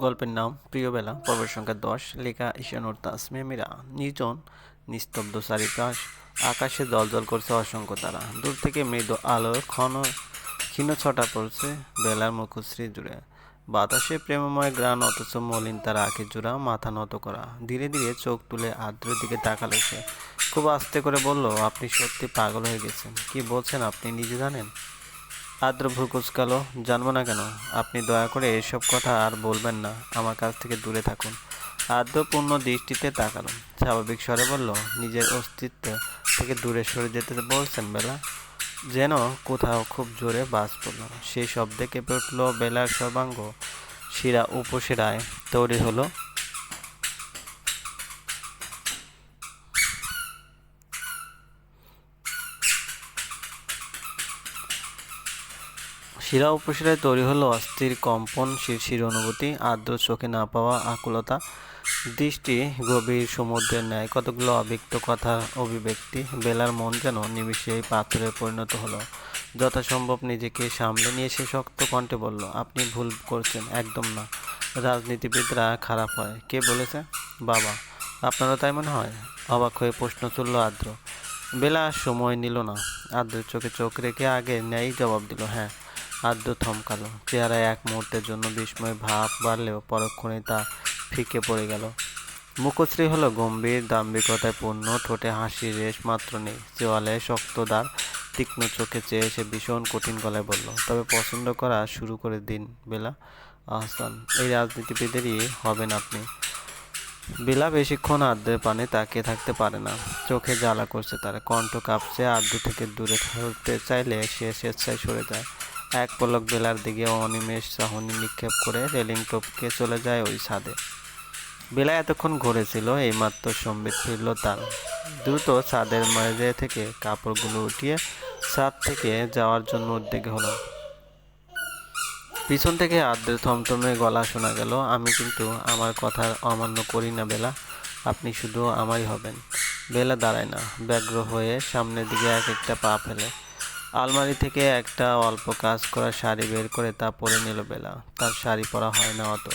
গল্পের নাম প্রিয়বেলা পর্ব সংখ্যা দশ, লেখা ঈশানুর তাসমিয়া মীরা, নির্জন, নিস্তব্ধ চারিপাশ আকাশে দলদল করছে অসংখ্য তারা। দূর থেকে মৃদু আলোর ক্ষণ, ক্ষীণ ছটা পড়ছে বেলার মুখশ্রী জুড়ে। বাতাসে প্রেমময় গ্রাণ, অথচ মলিন তার আঁখি জোড়া, মাথা নত করা। ধীরে ধীরে চোখ তুলে আদ্রের দিকে তাকালো সে। খুব আস্তে করে বলল, আপনি সত্যি পাগল হয়ে গেছেন। কি বলছেন আপনি, নিজে জানেন? আদ্র ভ্রু জানব না কেন? আপনি দয়া করে এসব কথা আর বলবেন না। আমার কাছ থেকে দূরে থাকুন। আদ্র পূর্ণ দৃষ্টিতে তাকালো স্বাভাবিক স্বরে বলল, নিজের অস্তিত্ব থেকে দূরে সরে যেতে বলছেন বেলা? যেন কোথাও খুব জোরে বাস পড়ল। সেই শব্দে কেঁপে উঠল বেলার সর্বাঙ্গ শিরা উপশিরায়। তৈরি হলো শিরা উপশিরায় তৈরি হলো অস্থির কম্পন, শিরশির অনুভূতি, আর্দ্র চোখে না পাওয়া আকুলতা, দৃষ্টি গভীর সমুদ্রের ন্যায়। কতগুলো অব্যক্ত কথা, অভিব্যক্তি, বেলার মন যেন নিমিষেই পাথরে পরিণত হলো। যথাসম্ভব নিজেকে সামলে নিয়ে সে শক্ত কণ্ঠে বলল, আপনি ভুল করছেন, একদম না। রাজনীতিবিদরা খারাপ হয়। কে বলেছে? বাবা, আপনারও তাই মনে হয়? অবাক হয়ে প্রশ্ন তুলল আদ্র বেলা সময় নিল না। আদ্রের চোখে চোখ রেখে আগে ন্যায় জবাব দিল হ্যাঁ আদ্র থমকালো। চেহারায় এক মুহূর্তের জন্য বিস্ময় ভাব বাড়লেও পরক্ষণে তা ফিকে পড়ে গেল। মুখশ্রী হলো গম্ভীর, দাম্ভিকতায় পূর্ণ, ঠোঁটে হাসির রেশ মাত্র নেই। চেওয়ালে শক্তদার তীক্ষ্ণ চোখে চেয়ে সে ভীষণ কঠিন গলায় বলল, তবে পছন্দ করা শুরু করে দিন, বেলা। আহসান, এই রাজনীতিবিদেরই হবেন আপনি। বেলা বেশিক্ষণ আদ্রের পানে তাকিয়ে থাকতে পারে না। চোখে জ্বালা করছে তার। কণ্ঠ কাঁপছে আদ্র থেকে দূরে থাকতে চাইলে সে স্বেচ্ছায় সরে যায়। এক পলক বেলার দিকে অনিমেষ চাহনি নিক্ষেপ করে রেলিং টপকে চলে যায় ওই ছাদে। বেলা এতক্ষণ ঘুরেছিল, এইমাত্র সম্বিত ফিরল তার। দ্রুত ছাদের মাঝে থেকে কাপড়গুলো উঠিয়ে ছাদ থেকে যাওয়ার জন্য উদ্যোগ হলো পিছন থেকে আদ্রের থমথমে গলা শোনা গেল, আমি কিন্তু আমার কথার অমান্য করি না, বেলা। আপনি শুধু আমারই হবেন। বেলা দাঁড়ায় না, ব্যগ্র হয়ে সামনের দিকে এক একটা পা ফেলে। আলমারি থেকে একটা অল্প কাজ করা শাড়ি বের করে তা পরে নিল বেলা। তার শাড়ি পরা হয় না অত।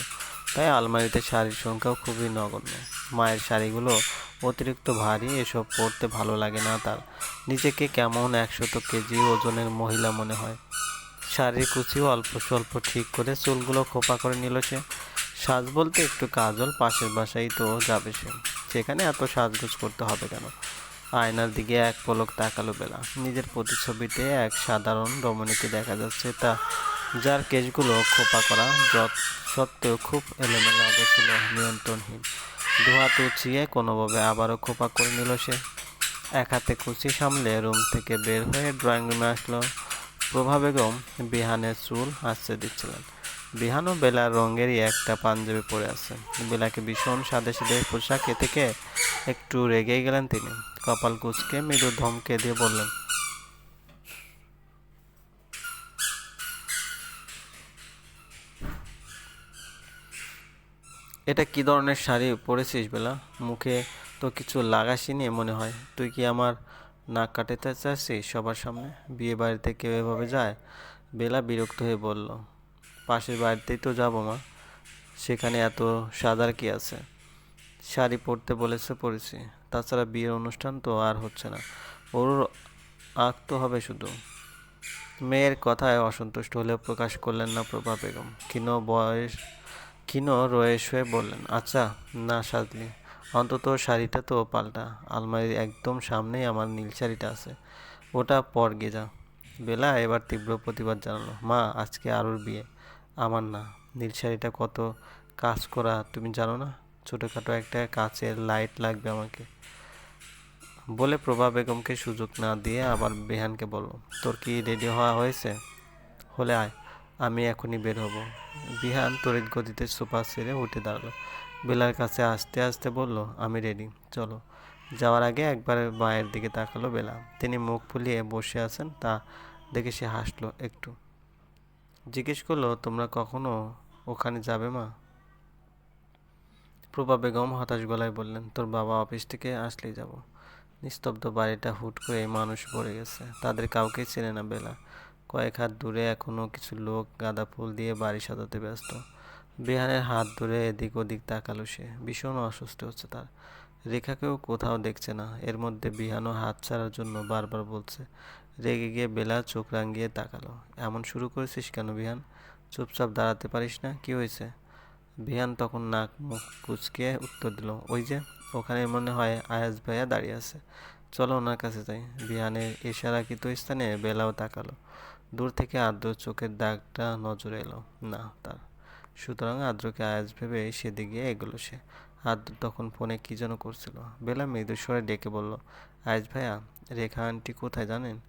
তাই আলমারিতে শাড়ির সংখ্যাও খুবই নগণ্য। মায়ের শাড়িগুলো অতিরিক্ত ভারী, এসব পরতে ভালো লাগে না তার। নিজেকে কেমন একশত কেজি ওজনের মহিলা মনে হয়। শাড়ির কুচিও অল্প স্বল্প ঠিক করে চুলগুলো খোপা করে নিল সে। সাজ বলতে একটু কাজল, পাশের বাসায় তো যাবে সে। সেখানে এত সাজগোজ করতে হবে কেন? আয়নার দিকে এক পলক তাকালো বেলা। নিজের প্রতিছবিতে এক সাধারণ রমণীকে দেখা যাচ্ছে তা, যার কেসগুলো খোপা করা সত্ত্বেও খুব এলোমেলো ছিল নিয়ন্ত্রণহীন। দুহাত উঁচিয়ে কোনোভাবে আবারও খোপা করে নিল সে। এক হাতে কুচি সামলে রুম থেকে বের হয়ে ড্রয়িং রুমে আসলো। প্রভা বেগম বিহানের চুল হাসতে দিচ্ছিলেন। বিহানও বেলার রঙেরই একটা পাঞ্জাবি পরে আছে। বেলাকে ভীষণ সাদে সাদে পোশাকে থেকে একটু রেগে গেলেন তিনি। কপাল কুচকে মৃদু ধমকে দিয়ে বললেন, এটা কি ধরনের শাড়ি পরেছিস বেলা? মুখে তো কিছু লাগাসিনি মনে হয়। তুই কি আমার নাক কাটাতে চাচ্ছিস সবার সামনে? বিয়ে বাড়িতে কেউ এভাবে যায়? বেলা বিরক্ত হয়ে বলল পাশের বাড়িতেই তো যাব মা। সেখানে এত সাদার কি আছে? শাড়ি পরতে বলেছে পরেছি তাছাড়া বিয়ের অনুষ্ঠান তো আর হচ্ছে না। ওর আঁক তো হবে শুধু। মেয়ের কথায় অসন্তুষ্ট হলেও প্রকাশ করলেন না প্রভা বেগম। ক্ষীণ বয়স, ক্ষীণ রয়েস হয়ে বললেন আচ্ছা না সাজলি অন্তত শাড়িটা তো পাল্টা। আলমারির একদম সামনেই আমার নীল শাড়িটা আছে। ওটা পর গে যা। বেলা এবার তীব্র প্রতিবাদ জানালো, মা, আজকে আরুর বিয়ে। আমার না, নীল শাড়িটা কত কাজ করা, তুমি জানো না? ছোটোখাটো একটা কাচের লাইট লাগবে আমাকে। বলে প্রভা বেগমকে সুযোগ না দিয়ে আবার বেহানকে বলল, তোর কি রেডি হওয়া হয়েছে? হলে আয়, আমি এখনই বের হব। বিহান তড়িৎ গতিতে সোফা সেরে উঠে দাঁড়াল। বেলার কাছে আসতে আসতে বলল, আমি রেডি চলো। যাওয়ার আগে একবার মায়ের দিকে তাকালো বেলা। তিনি মুখ ফুলিয়ে বসে আছেন, তা দেখে সে হাসলো একটু। জিজ্ঞেস করল, তোমরা কখনো ওখানে যাবে মা? প্রভা বেগম হতাশ গলায় বললেন, তোর বাবা অফিস থেকে আসলেই যাব। নিস্তব্ধ বাড়িটা হুট করে মানুষ ভরে গেছে। তাদের কাউকে চেনে না বেলা। কয়েক হাত দূরে এখনও কিছু লোক গাঁদা ফুল দিয়ে বাড়ি সাজাতে ব্যস্ত। বিহানের হাত ধরে এদিক ওদিক তাকালো সে। ভীষণ অসুস্থ হচ্ছে তার। রেখাকেও কোথাও দেখছে না। এর মধ্যে বিহানও হাত ছাড়ার জন্য বারবার বলছে রেগে গিয়ে বেলা চোখ রাঙিয়ে তাকালো। এমন শুরু করেছিস কেন বিহান? চুপচাপ দাঁড়াতে পারিস না? কি হয়েছে? বিহান তখন নাক মুখ কুচকে উত্তর দিল, ওই যে, ওখানে মনে হয় আয়াজ ভাইয়া দাঁড়িয়ে আছে। চলো ওনার কাছে যাই। বিহানের ইশারাকৃত স্থানে বেলাও তাকালো। দূর থেকে আদ্র চোখের দাগটা নজরে এলো। না, তার। সুতরাং আদ্রকে আয়াজ ভেবে সেদিকে এগোলো সে। আদ্র তখন ফোনে কী যেন করছিল। বেলা মৃদুস্বরে ডেকে বলল, আয়াজ ভাইয়া রেখা আন্টি কোথায় জানেন?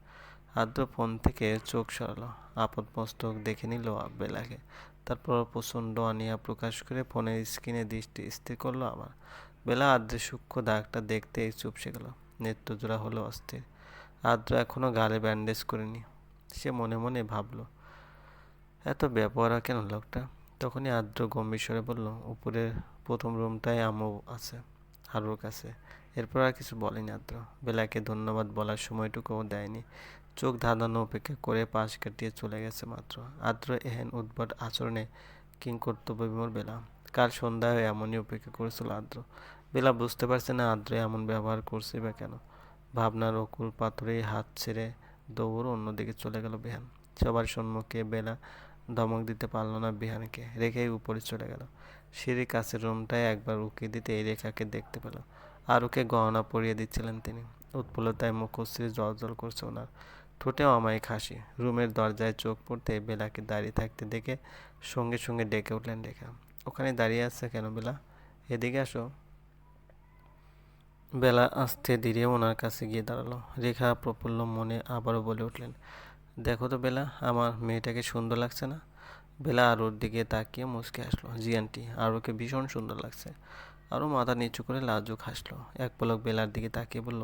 আদ্র ফোন থেকে চোখ সরালো। আপদমস্তক দেখে নিল বেলাকে তারপর প্রচণ্ড অনিয়া প্রকাশ করে ফোনের স্ক্রিনে দৃষ্টি স্থির করল আবার। বেলা আদ্রের সূক্ষ্ম দাগটা দেখতেই চুপসে গেল। নেত্রজোড়া হলো অস্থির। আদ্র এখনও গালে ব্যান্ডেজ করেনি। সে মনে মনে ভাবলো, এত ব্যাপারা কেন লোকটা? তখনই আদ্র গম্ভীর স্বরে বলল, উপরের প্রথম রুমটায় আমও আছে, হারুর কাছে। এরপর আর কিছু বলেনি আদ্র। বেলাকে ধন্যবাদ বলার সময়টুকুও দেয়নি। চোখ ধাঁধানো অপেক্ষা করে পাশ কাটিয়ে চলে গেছে মাত্র। আদ্র এহেন, উদ্ভট আচরণে কিং কর্তব্য বিমর বেলা। কাল সন্ধ্যায় এমনই অপেক্ষা করেছিল আদ্র বেলা বুঝতে পারছে না আদ্র এমন ব্যবহার করছে বা কেন। ভাবনার অকুল পাথরে হাত ছেড়ে দৌড় অন্যদিকে চলে গেল বিহান। সবার সম্মুখে বেলা ধমক দিতে পারল না বিহানকে, রেখেই উপরে চলে গেল। সিঁড়ির কাছের রুমটায় একবার উকি দিতে এই রেখাকে দেখতে পেল। আর ওকে গহনা পরিয়ে দিচ্ছিলেন তিনি। উৎফুল্লতায় মুখশ্রী জল জল করছে ওনার। ঠোঁটেও আমায় হাসি রুমের দরজায় চোখ পড়তে বেলাকে দাঁড়িয়ে থাকতে দেখে সঙ্গে সঙ্গে ডেকে উঠলেন রেখা। ওখানে দাঁড়িয়ে আছে কেন বেলা? এদিকে আসো। বেলা আসতে ধীরে ওনার কাছে গিয়ে দাঁড়াল। রেখা প্রফুল্ল মনে আবারও বলে উঠলেন, দেখো তো বেলা, আমার মেয়েটাকে সুন্দর লাগছে না? বেলা আরুর দিকে তাকিয়ে মুসকে আসলো, জি আন্টি, আরুকে ভীষণ সুন্দর লাগছে। আরও মাথা নিচু করে লাজুক হাসলো। এক পলক বেলার দিকে তাকিয়ে বলল,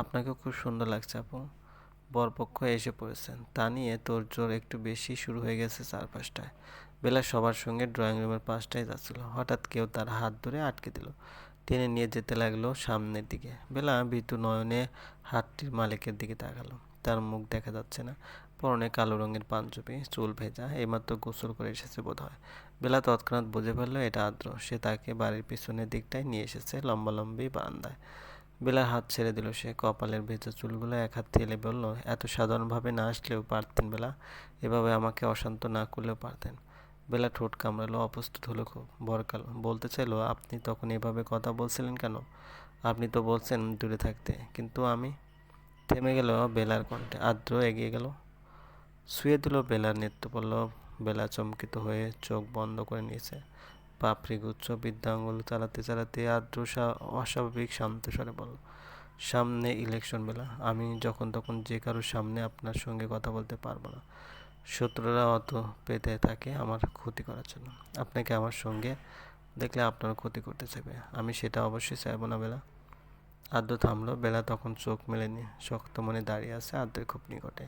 আপনাকেও খুব সুন্দর লাগছে আপু। বরপক্ষ এসে পড়েছেন। তা নিয়ে তোর জোর একটু বেশি শুরু হয়ে গেছে চারপাশটায়। বেলা সবার সঙ্গে ড্রয়িং রুমের পাশটায় যাচ্ছিল। হঠাৎ কেউ তার হাত ধরে আটকে দিল। টেনে নিয়ে যেতে লাগল সামনের দিকে। বেলা ভীতু নয়নে হাতটির মালিকের দিকে তাকালো। তার মুখ দেখা যাচ্ছে না। পরনে কালো রঙের পাঞ্জাবি, চুল ভেজা, এইমাত্র গোসল করে এসেছে বোধ হয় বেলা তৎক্ষণাৎ বুঝে ফেলল এটা আদ্র। সে তাকে বাড়ির পিছনের দিকটায় নিয়ে এসেছে লম্বা লম্বি বারান্দায়। বেলার হাত ছেড়ে দিল সে। কপালের ভেজা চুলগুলো এক হাত থেলে বলল, এত সাধারণভাবে না আসলেও পারতেন বেলা? এভাবে আমাকে অশান্ত না করলেও পারতেন? বেলা ঠোঁট কামড়ালো, অপ্রস্তুত হলো খুব। বরকাল, বলতে চাইলো, আপনি তখন এভাবে কথা বলছিলেন কেন? আপনি তো বলছেন দূরে থাকতে, কিন্তু আমি? থেমে গেল বেলার কণ্ঠে আদ্র এগিয়ে গেল। শুয়ে দিল বেলার নৃত্য পড়ল বেলা চমকিত হয়ে চোখ বন্ধ করে নিয়েছে। পাপড়ি গুচ্ছ বিদ্যাঙ্গুল চালাতে চালাতে আদ্র অস্বাভাবিক শান্ত স্বরে বলল, সামনে ইলেকশন বেলা। আমি যখন তখন যে কারোর সামনে আপনার সঙ্গে কথা বলতে পারব না। শত্রুরা অত পেতে থাকে আমার ক্ষতি করার জন্য। আপনাকে আমার সঙ্গে দেখলে আপনার ক্ষতি করতে চাইবে। আমি সেটা অবশ্যই চাইব না বেলা। আদ্র থামলো। বেলা তখন চোখ মেলেনি। শক্ত মনে দাঁড়িয়ে আছে আদ্রের খুব নিকটে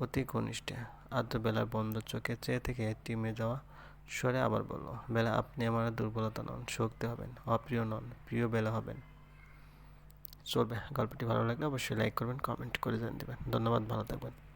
অতি ঘনিষ্ঠে। আদ্র বেলার বন্ধ চোখে চেয়ে থেকে টিমে যাওয়া স্বরে আবার বলল, বেলা, আপনি আমার দুর্বলতা নন, শক্তি হবেন, অপ্রিয় নন, প্রিয় বেলা হবেন। চলবে। গল্পটি ভালো লাগলে অবশ্যই লাইক করবেন কমেন্ট করে জানিয়ে দেবেন। ধন্যবাদ, ভালো থাকবেন।